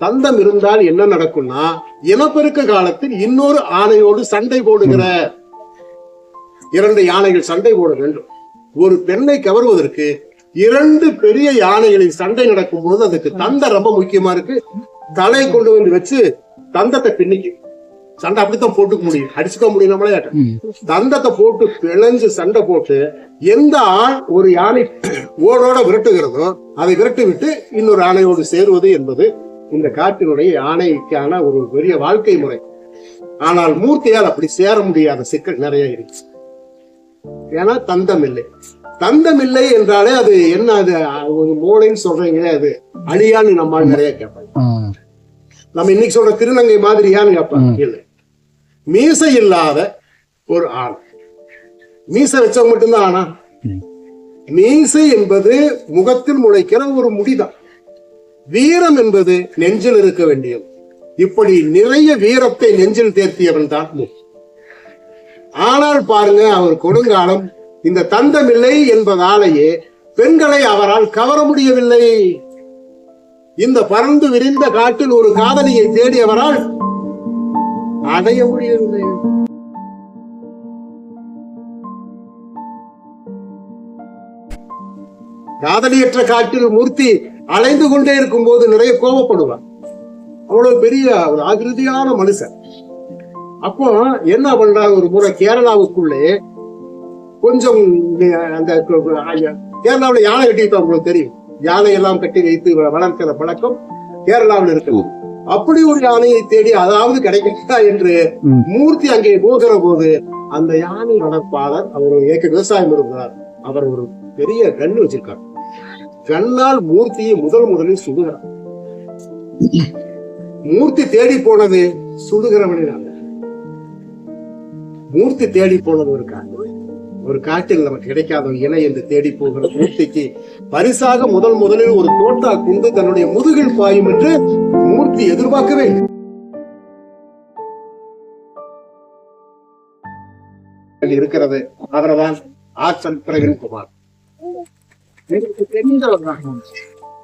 தந்தம் இருந்தால் என்ன நடக்கும்னா இனப்பெருக்க காலத்தில் இன்னொரு ஆணையோடு சண்டை போடுகிற இரண்டு யானைகள் சண்டை போட வேண்டும். ஒரு பெண்ணை கவர்வதற்கு இரண்டு பெரிய யானைகளின் சண்டை நடக்கும் போது அதுக்கு தந்தம் ரொம்ப முக்கியமா இருக்கு. தலை கொண்டு வந்து வச்சு தந்தத்தை பின்னிக்கும் சண்டை அப்படித்தான் போட்டுக்க முடியும். அடிச்சுக்க முடியும் நம்மளே தந்தத்தை போட்டு பிழைஞ்சு சண்டை போட்டு எந்த ஆண் ஒரு யானை ஓடோட விரட்டுகிறதோ அதை விரட்டி விட்டு இன்னொரு ஆணையோடு சேருவது என்பது இந்த காட்டினுடைய யானைக்கான ஒரு பெரிய வாழ்க்கை முறை. ஆனால் மூர்த்தியால் அப்படி சேர முடியாத சிக்கல் நிறைய இருக்கு. ஏன்னா தந்தம் இல்லை. தந்தம் இல்லை என்றாலே அது என்ன அது ஒரு மூளைன்னு சொல்றீங்களே அது அழியான்னு நம்மால் நிறைய கேட்பாங்க நம்ம இன்னைக்கு சொல்ற திருநங்கை மாதிரியான்னு கேட்பாங்க இல்லை. மீசை இல்லாத ஒரு ஆண். மீசை வச்சவங்க மட்டும்தான் ஆனா மீசை என்பது முகத்தில் முளைக்கிற ஒரு முடிதான். வீரம் என்பது நெஞ்சில் இருக்க வேண்டியது. இப்படி நிறைய வீரத்தை நெஞ்சில் தேர்த்தியவன் தான். ஆனால் பாருங்க அவர் கொடுங்காலம் இந்த தந்தமில்லை என்பதாலேயே பெண்களை அவரால் கவர முடியவில்லை. இந்த பறந்து விரிந்த காட்டில் ஒரு காதலியை தேடியவரால் அடைய முடியவில்லை. காதலியற்ற காட்டில் மூர்த்தி அலைந்து கொண்டே இருக்கும் போது நிறைய கோபப்படுவார். அவ்வளவு பெரிய ஒரு ஆகிருதியான மனுஷன். அப்போ என்ன பண்றாங்க ஒரு முறை கேரளாவுக்குள்ளே கொஞ்சம் அந்த கேரளாவுல யானை கட்டிட்டு உங்களுக்கு தெரியும். யானை எல்லாம் கட்டி வைத்து வளர்க்கிற பழக்கம் கேரளாவில் இருக்குது. அப்படி ஒரு யானையை தேடி அதாவது கிடைக்கிறதா என்று. மூர்த்தி அங்கே போகிற போது அந்த யானை வளர்ப்பாளர் அவர் ஏக்க விவசாயம் இருக்கிறார் அவர் ஒரு பெரிய கண் வச்சிருக்கார். கண்ணால் மூர்த்தியை முதல் முதலில் சுடுகிறார். மூர்த்தி தேடி போனது சுடுகிறவனில் அல்ல. மூர்த்தி தேடி போனது ஒரு காட்டு ஒரு காட்டில் நமக்கு கிடைக்காத ஒரு இலை என்று தேடி போகிற மூர்த்திக்கு பரிசாக முதல் முதலில் ஒரு தோட்டா குண்டு தன்னுடைய முதுகில் பாயும் என்று மூர்த்தி எதிர்பார்க்கவே இல்லை. இருக்கிறது அவர்தான் ஆற்றல் தான்.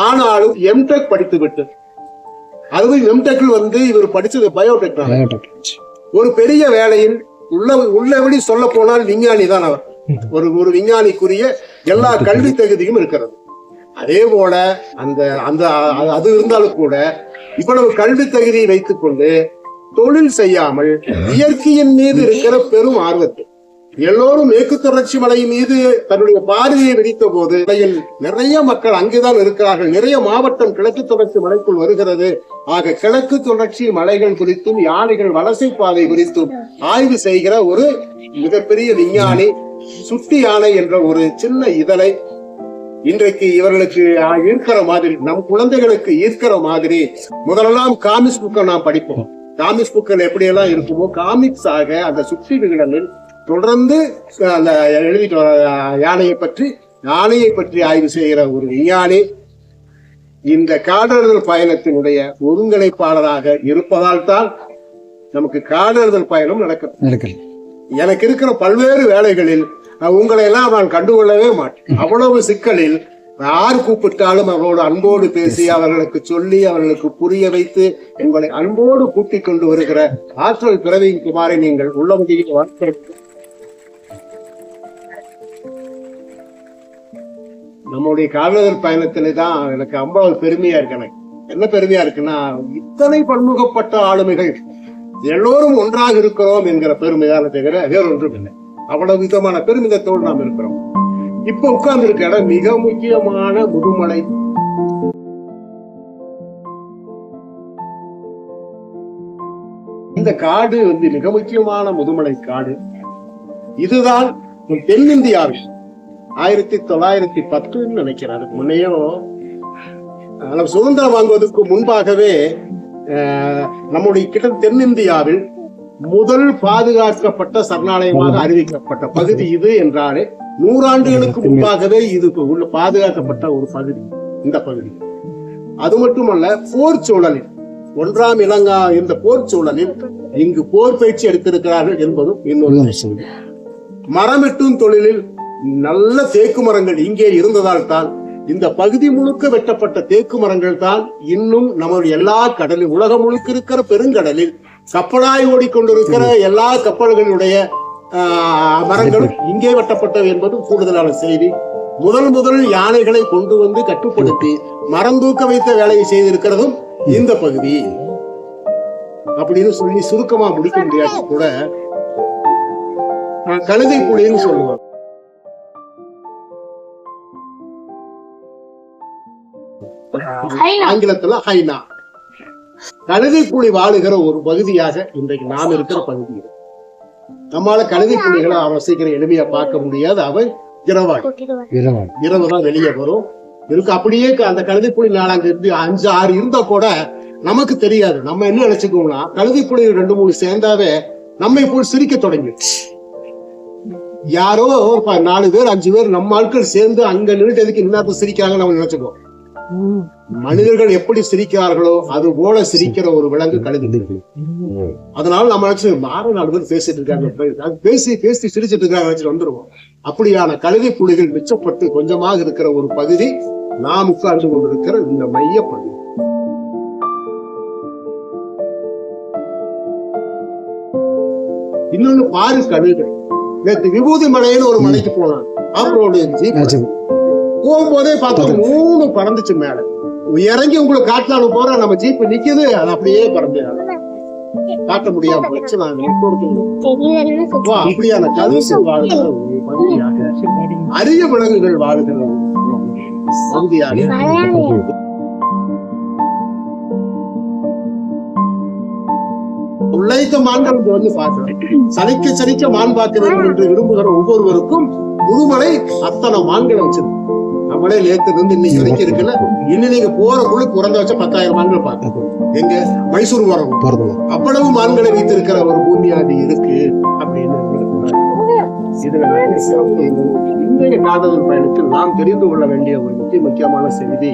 ஆனாலும் எம்டெக் படித்து விட்டு அதுவும் எம்டெக்ல வந்து இவர் படிச்சது பயோடெக்னாலஜி ஒரு பெரிய வேலையில் உள்ள உள்ளபடி சொல்ல போனால் விஞ்ஞானி தான் அவர். ஒரு ஒரு விஞ்ஞானிக்குரிய எல்லா கல்வி தகுதியும் இருக்கிறது. அதே போல அந்த அந்த அது இருந்தாலும் கூட இவ்வளவு கல்வி தகுதியை வைத்துக் கொண்டு தொழில் செய்யாமல் இயற்கையின் மீது இருக்கிற பெரும் ஆர்வத்தை எல்லோரும் மேற்கு தொடர்ச்சி மலை மீது தன்னுடைய பார்வையை விரித்த போது மலையில் நிறைய மக்கள் அங்குதான் இருக்கிறார்கள். நிறைய மாவட்டம் கிழக்கு தொடர்ச்சி மலைக்குள் வருகிறது. ஆக கிழக்கு தொடர்ச்சி மலைகள் குறித்தும் யானைகள் வலசை பாதை குறித்தும் ஆய்வு செய்கிற ஒரு மிகப்பெரிய விஞ்ஞானி சுட்டி யானை என்ற ஒரு சின்ன இதழை இன்றைக்கு இவர்களுக்கு ஈர்க்கிற மாதிரி நம் குழந்தைகளுக்கு ஈர்க்கிற மாதிரி முதலெல்லாம் காமிக்ஸ் புக்கை நாம் படிப்போம். காமிக்ஸ் புக்கில் எப்படியெல்லாம் இருக்குமோ காமிக்ஸ் ஆக அந்த சுட்டி விகடனில் தொடர்ந்து அந்த எழுதிட்டு வர யானையை பற்றி யானையை பற்றி ஆய்வு செய்கிற ஒரு விஞ்ஞானி இந்த காடறுதல் பயணத்தினுடைய ஒருங்கிணைப்பாளராக இருப்பதால் தான் நமக்கு காடறுதல் பயணம் நடக்கும் நடக்கல எனக்கு இருக்கிற பல்வேறு வேலைகளில் உங்களை எல்லாம் நான் கண்டுகொள்ளவே மாட்டேன். அவ்வளவு சிக்கலில் யார் கூப்பிட்டாலும் அவர்களோடு அன்போடு பேசி அவர்களுக்கு சொல்லி அவர்களுக்கு புரிய வைத்து உங்களை அன்போடு கூட்டிக் கொண்டு வருகிற ஆற்றல் பிறவியின் குமாரை நீங்கள் உள்ளபடியில் வாழ்க்கை நம்முடைய காவலர் பயணத்திலே தான் எனக்கு அவ்வளவு பெருமையா இருக்கு எனக்கு. என்ன பெருமையா இருக்குன்னா இத்தனை பன்முகப்பட்ட ஆளுமைகள் எல்லோரும் ஒன்றாக இருக்கிறோம் என்கிற பெருமைதான தவிர வேறொன்றும் இல்லை. அவ்வளவு விதமான பெருமிதத்தோடு நாம் இருக்கிறோம். இப்ப உட்கார்ந்து இருக்க இடம் மிக முக்கியமான முதுமலை. இந்த காடு வந்து மிக முக்கியமான முதுமலை காடு. இதுதான் தென்னிந்தியாவில் ஆயிரத்தி தொள்ளாயிரத்தி பத்துன்னு நினைக்கிறேன் அதுக்கு முன்னையும் நம்ம சுதந்திரம் வாங்குவதற்கு முன்பாகவே நம்முடைய கிட்ட தென்னிந்தியாவில் முதல் பாதுகாக்கப்பட்ட சரணாலயமாக அறிவிக்கப்பட்ட பகுதி இது என்றாலே நூறாண்டுகளுக்கு முன்பாகவே இது உள்ள பாதுகாக்கப்பட்ட ஒரு பகுதி இந்த பகுதி அது மட்டுமல்ல போர் சூழலில் ஒன்றாம் இலங்கா இந்த போர் சூழலில் இங்கு போர் பயிற்சி எடுத்திருக்கிறார்கள் என்பதும் இன்னொரு விஷயம். மரமெட்டும் தொழிலில் நல்ல தேக்கு மரங்கள் இங்கே இருந்ததால் தான் இந்த பகுதி முழுக்க வெட்டப்பட்ட தேக்கு மரங்கள் தான் இன்னும் நம்முடைய எல்லா கடலில் உலகம் முழுக்க இருக்கிற பெருங்கடலில் கப்பலாய் ஓடிக்கொண்டிருக்கிற எல்லா கப்பல்களுடைய மரங்களும் இங்கே வெட்டப்பட்டவை என்பதும் கூடுதலான செய்தி. முதல் முதல் யானைகளை கொண்டு வந்து கட்டுப்படுத்தி மரம் தூக்க வைத்த வேலையை செய்திருக்கிறதும் இந்த பகுதி. அப்படின்னு சொல்லி சுருக்கமா முடிக்க முடியாது கூட கழுதை புலின்னு சொல்லுவாங்க. ஆங்கிலத்துல ஹைனா. கழுதை புலி வாழுகிற ஒரு பகுதியாக இன்றைக்கு நாம் இருக்கிற பகுதி கழுதை புலிகளை அவன் சீக்கிரம் எளிமையா பார்க்க முடியாது. அவன் இரவாள் இரவு தான் வெளியே வரும். இருக்கு அப்படியே அந்த கழுதை புலி நாளாங்க இருந்து அஞ்சு ஆறு இருந்தா கூட நமக்கு தெரியாது. நம்ம என்ன நினைச்சுக்கோம்னா கழுதை புலி ரெண்டு மூணு சேர்ந்தாவே நம்மை போல் சிரிக்க தொடங்கி யாரோ ஒரு நாலு பேர் அஞ்சு பேர் நம்ம ஆட்கள் சேர்ந்து அங்க நின்றுட்டு இன்னும் சிரிக்கிறாங்க நம்ம நினைச்சுக்கோ மனிதர்கள் எப்படி சிரிக்கிறார்களோ அது போல சிரிக்கிற ஒரு விலங்கு கழுதை அதனால நம்ம நினைச்சு மாற நாலு பேர் பேசிட்டு இருக்காங்க. பேசி பேசி சிரிச்சிட்டு இருக்காங்க நினைச்சிட்டு வந்துருவோம். அப்படியான கழுதை புலிகள் மிச்சப்பட்டு கொஞ்சமாக இருக்கிற ஒரு பகுதி நாம் உட்கார்ந்து கொண்டிருக்கிற இந்த மைய பகுதி. இன்னொன்னு பாரு கழுகுகள். நேற்று விபூதி மலைன்னு ஒரு மலைக்கு போனான் ஆஃப் ரோடு ஜீப் போகும்போதே பார்த்தா மூணு பறந்துச்சு மேல. இறங்கி உங்களுக்கு காட்டலான்னு போற நம்ம ஜீப் நிக்குது அது அப்படியே பறந்து. காட்ட முடியாம போச்சு நான் அப்படியான கழுகு வாழ்கிற அரிய விலங்குகள் வாழ்கிற பகுதியாக உழைத்த மான்கள் வந்து பார்க்கிறோம். சலிக்க சலிக்க மான் பார்க்க வேண்டும் என்று விரும்புகிற ஒவ்வொருவருக்கும் முதுமலை அத்தனை மான்களை வச்சிருக்கு. நம்மளே நேத்து இருந்து இன்னைக்கு வரைக்கும் இருக்குல்ல? இன்னும் நீங்க போறக்குள்ள குறைந்த வச்ச பத்தாயிரம் மான்கள் பார்க்க எங்க? மைசூர் வரணும் அவ்வளவு மான்களை வைத்திருக்கிற ஒரு பூமியாதி இருக்கு அப்படின்னு இதுல. இன்றைய காதல் பயணத்தில் நாம் தெரிந்து கொள்ள வேண்டிய ஒரு முக்கிய முக்கியமான செய்தி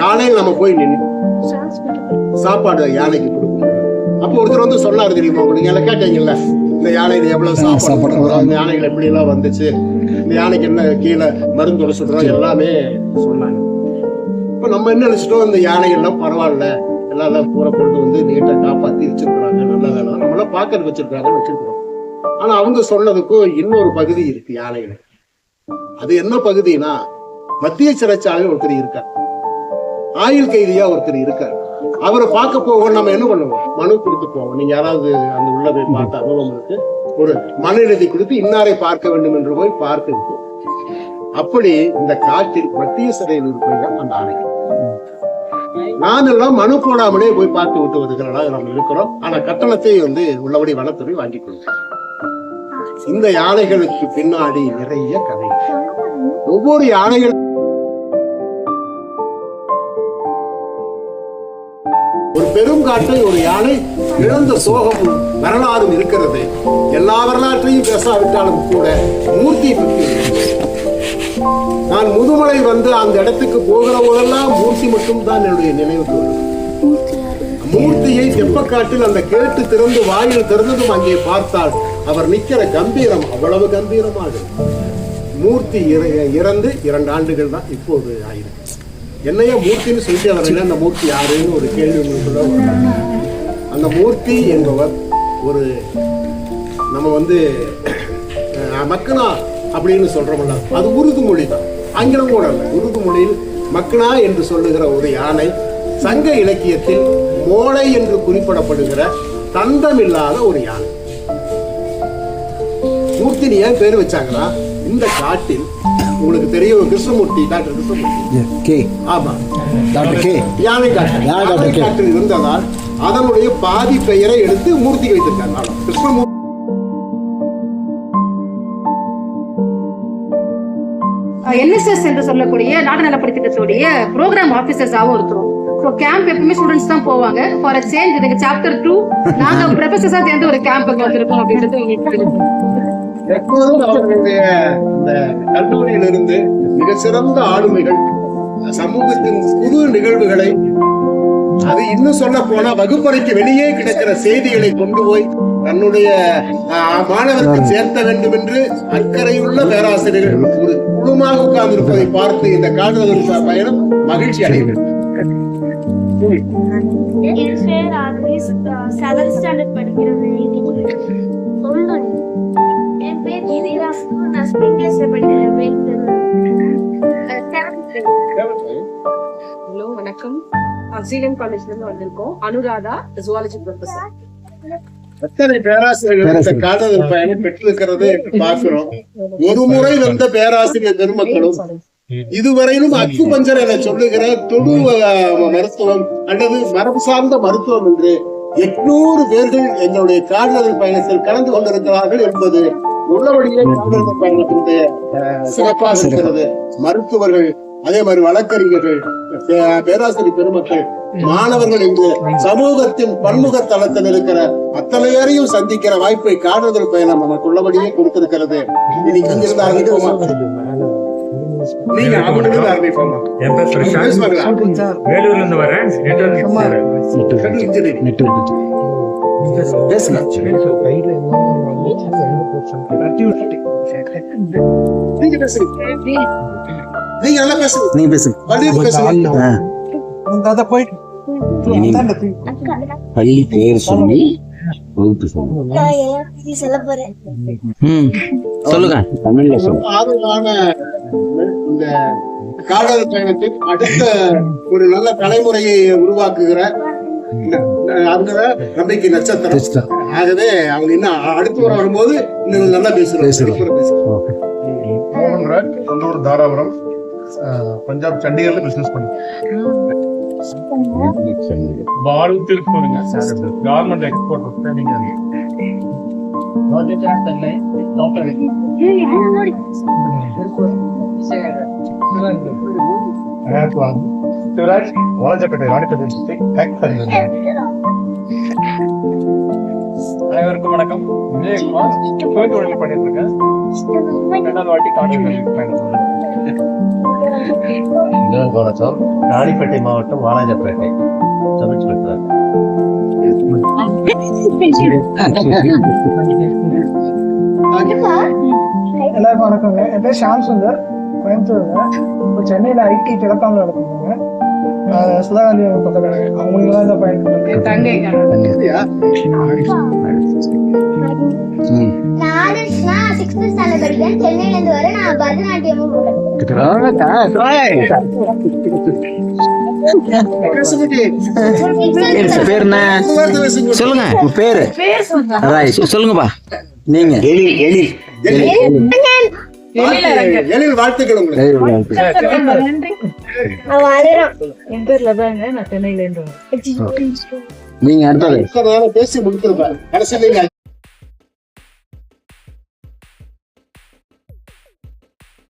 காலையில் நம்ம போய் நின்று சாப்பாடு யானைக்கு கொடுக்கணும். அப்போ ஒருத்தர் வந்து சொன்னாரு தெரியுமா உங்களுக்கு? எல்லாம் கேட்டீங்கல்ல இந்த யானையில எவ்வளவு சாப்பாடு யானைகள் எப்படி எல்லாம் வந்துச்சு? இந்த யானைக்கு என்ன கீழே மருந்து சொல்றோம் எல்லாமே சொன்னாங்க. இப்ப நம்ம என்ன நினைச்சிட்டோம்? இந்த யானைகள்லாம் பரவாயில்ல. எல்லாம் எல்லாம் பூரா கொண்டு வந்து நீட்டா காப்பாத்தி வச்சிருக்கிறாங்க. நல்ல வேலை. நம்மளாம் பாக்கிறதுக்கு வச்சிருக்காங்கன்னு வச்சிருக்கிறோம். ஆனா அவங்க சொன்னதுக்கும் இன்னொரு பகுதி இருக்கு யானைகள் அது என்ன பகுதினா மத்திய சிறைச்சாலையில் ஒருத்தர் இருக்கார். ஆயுள் கைதியா ஒருத்தர் இருக்கார். அவரை பார்க்க போவோம் நம்ம என்ன பண்ணுவோம்? மனு கொடுத்து போவோம். நீங்க யாராவது அந்த உள்ள போய் பார்த்த அனுபவம் இருக்கு? ஒரு மனு எழுதி கொடுத்து இன்னாரை பார்க்க வேண்டும் என்று போய் பார்த்து அப்படி இந்த காட்டில் மத்திய சிறையில் இருப்பவர்கள் அந்த ஆணை நான் எல்லாம் மனு போடாமலே போய் பார்த்து விட்டு வருகிறதா நம்ம இருக்கிறோம். ஆனா கட்டணத்தை வந்து உள்ளபடி வனத்துறை வாங்கி கொடுக்கும் இந்த யானைகளுக்கு பின்னாடி நிறைய கதை. ஒவ்வொரு யானைகள் பெருங்காட்டை ஒரு யானை இழந்த சோகமும் வரலாறும் இருக்கிறது. எல்லா வரலாற்றையும் பேசாவிட்டாலும் கூட மூர்த்தியை பற்றி நான் முதுமலை வந்து அந்த இடத்துக்கு போகிற போதெல்லாம் மூர்த்தி மட்டும் தான் என்னுடைய நினைவுக்கு வரும். மூர்த்தியை தெப்பக்காட்டில் அந்த கேட்டு திறந்து வாயில் திறந்ததும் அங்கே பார்த்தால் அவர் நிற்கிற கம்பீரம் அவ்வளவு கம்பீரமாக. மூர்த்தி இற- இறந்து இரண்டு ஆண்டுகள் தான் இப்போது ஆயிருக்கு. என்னையோ மூர்த்தின்னு சொல்லிட்டு அவர் அந்த மூர்த்தி யாருன்னு ஒரு கேள்வி உங்களுக்குள்ள அந்த மூர்த்தி என்பவர் ஒரு நம்ம வந்து மக்கனா அப்படின்னு சொல்றோம்ல அது உருது மொழி தான். ஆங்கிலம் கூட இல்லை. உருது மொழியில் மக்கனா என்று சொல்லுகிற ஒரு யானை சங்க இலக்கியத்தில் மோளை என்று குறிப்பிடப்படுகிற தந்தமில்லாத ஒரு யானை. மூர்த்தினி ஏன் பேர் வச்சாங்கன்னா இந்த காட்டில் உங்களுக்கு தெரியும் கிருஷ்ணமூர்த்தி டாக்டர் கிருஷ்ணமூர்த்தி. கே. ஆமா. Doctor K. யானை காட்டு யானை. காட்டில் இருந்ததால் அதனுடைய பாதி பெயரை எடுத்து மூர்த்தி வைத்திருக்காங்க. கிருஷ்ணமூர்த்தி. என்எஸ்எஸ் என்று சொல்லக்கூடிய நாடு நலப்படி திட்டத்துடைய ப்ரோக்ராம் ஆபீசர்ஸாவும் இருக்கிறோம். ஸோ கேம்ப் எப்பவுமே ஸ்டூடெண்ட்ஸ் தான் போவாங்க. ஃபார் அ சேஞ்ச் எனக்கு சாப்டர் டூ நாங்க ப்ரொஃபசர்ஸா சேர்ந்து ஒரு கேம்புக்கு வந்திருக்கோம் அப்படின்றது உங்களுக்கு தெரியும். எப்போதும் அவர்களுடைய அந்த கல்லூரியிலிருந்து மிக சிறந்த ஆளுமைகள் சமூகத்தின் புது நிகழ்வுகளை அது இன்னும் சொல்ல போனா வகுப்பறைக்கு வெளியே கிடைக்கிற செய்திகளை கொண்டு போய் தன்னுடைய மாணவர்கள் சேர்த்த வேண்டும் என்று அக்கறையுள்ள பேராசிரியர்கள் ஒரு குழுமாக உட்கார்ந்து இருப்பதை பார்த்து இந்த காடுதல் பயணம் மகிழ்ச்சி அடைகிறது. என் பேர் ஸ்பிரிங் கிளாஸ்ல படிக்கிறேன் ஹலோ வணக்கம். ஆக்சிஜன் காலேஜ்ல இருந்து வந்திருக்கோம். அனுராதா ஜுவாலஜி ப்ரொஃபசர் எத்தனை பேராசிரியர்கள் இந்த காடுதல் பயணம் பெற்றிருக்கிறது பார்க்கிறோம். ஒரு முறை வந்த பேராசிரியர் பெருமக்களும் இதுவரையிலும் அக்கு பஞ்சர் என சொல்லுகிற தொழு மருத்துவம் அல்லது மரபு சார்ந்த மருத்துவம் என்று எட்நூறு பேர்கள் எங்களுடைய காடுதல் பயணத்தில் கலந்து கொண்டிருக்கிறார்கள் என்பது உள்ளபடியே பயணத்தினுடைய சிறப்பாக இருக்கிறது. மருத்துவர்கள் அதே மாதிரி வழக்கறிஞர்கள் பேராசிரியர் பெருமக்கள் மாணவர்கள் என்று சமூகத்தின் பன்முக தளத்தில் இருக்கிற அத்தனை பேரையும் சந்திக்கிற வாய்ப்பை காடுதல் பயணம் நமக்கு உள்ளபடியே கொடுத்திருக்கிறது. இன்னைக்கு இங்கிருந்து ஆரம்பிப்போமா? நீங்க அவங்களுக்கு ஆரம்பிப்போமா? வேலூர்ல இருந்து வரேன். Civil நீங்க நல்லா நீங்க பேசுங்க பள்ளி பேர் சொல்லி வகுப்பு சொல்லுங்க தமிழ்ல சொல்லுங்க இந்த காதல் பயணத்தின் அடுத்த ஒரு நல்ல தலைமுறையை உருவாக்குகிற அந்த நம்பிக்கை நட்சத்திரம். ஆகவே அவங்க இன்னும் அடுத்து வர வரும்போது இன்னும் நல்லா பேசுறோம். மோகன் ராஜ் சொந்த ஊர் தாராபுரம் பஞ்சாப் சண்டிகர்ல பிசினஸ் பண்ணி. Balu திருப்பூருங்க government export training Sivaraj Walajapet Ranipet district அனைவருக்கும் வணக்கம். விஜயகுமார் சுய தொழில் பண்ணிட்டு இருக்கேன் ரெண்டாவது வாட்டி கான்ட்ரிபியூஷன் பயணம் ராணிப்பேட்டை மாவட்டம் வாலாஜப்பேட்டை சமைச்சு பெற்றார் எல்லாருக்கும் வணக்கங்க. என் பேர் ஷாம் சுந்தர் கோயம்புத்தூருங்க. இப்போ சென்னையில் ஐடி டெலகாம் நடக்குதுங்க அஹ் சுதாகாந்தி பக்கத்துல அவங்க தான் இதை பயன்படுத்துறாங்க தங்கைங்க நானு நான் சிக்ஸ்த் ஸ்டாண்டர்ட் படிக்கிறேன் சென்னையில இருந்து வரேன் நான் பரதநாட்டியமும் போடுறேன் பேர் என்ன? சொல்லுங்க பேரு? சொல்லுங்கப்பா. நீங்க. எழில் எழில். எழில். வாழ்த்துக்கள் உங்களுக்கு. வளரும் என் பேர் லதாங்க நான் சென்னையில இருந்து நீங்க அடுத்தது. பேசி முடித்திருப்பாரு கடைசியில்